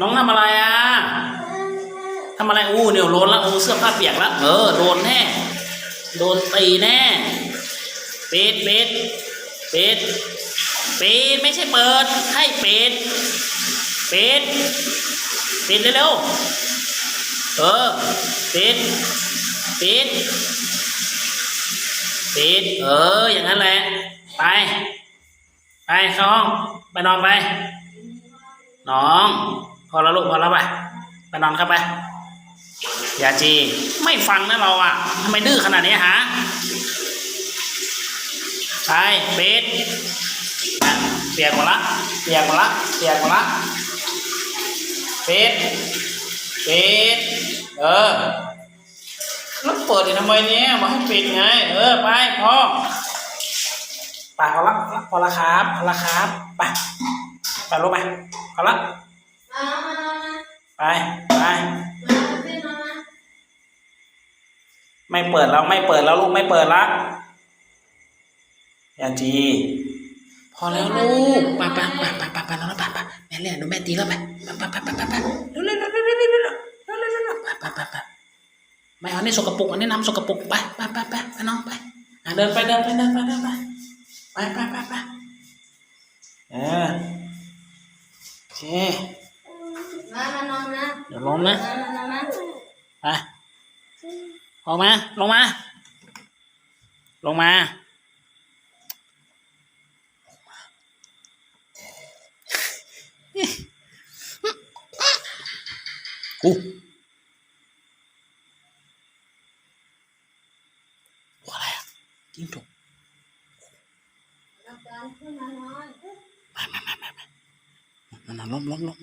น้องทำอะไรอะทำอะไรอู้เนี่ยโดนล้วอู้เสื้อผ้าเปียกล้วเออโดนแน่โดนตีแน่ปิดปิดปิดปิดไม่ใช่เปิดให้ปิดปิดปิดเร็วๆเออปิดปิดปิดเอออย่างนั้นแหละไป ไปเข้าห้องไปนอนไปน้อง พอแล้วลูกพอแล้วไปไปนอนครับไปยาจี ไม่ฟังนะเราอะทำไมดื้อขนาดนี้ฮะไปเบสเปียกหมดละเปียกหมดละเปียกหมดละเบสเบสเออแล้วเปิดทำไมเนี่ยมาให้ปิดไง เออไปพ่อไปพอละพอละครับพอละครับไปไปลูกไปพอละ มามามาไปไปมาขึ้นมามาไม่เปิดแล้วไม่เปิดแล้วลูกไม่เปิดละยาจีพอแล้วลูกไปไปไปไปไปไปแล้วไปไปแม่เล่นดูแม่ตีแล้วไปไปไปไปไปไปเร็วเร็วเร็วเร็วเร็วเร็วเร็วเร็วเร็วไปไปไปไปไม่เอานี่สกปรกอันนี้น้ำสกปรกไปไปไปไปไปน้องไปเดินไปเดินไปเดินไปเดินไปไปไปไปไปเออโอเค ล้มนะมามานอนนะไปออกมา ลงมา ลงมา กูตัวอะไรอะจิ้งจกหลับตาขึ้นมานอนมามามามามามาล้มล้มล้ม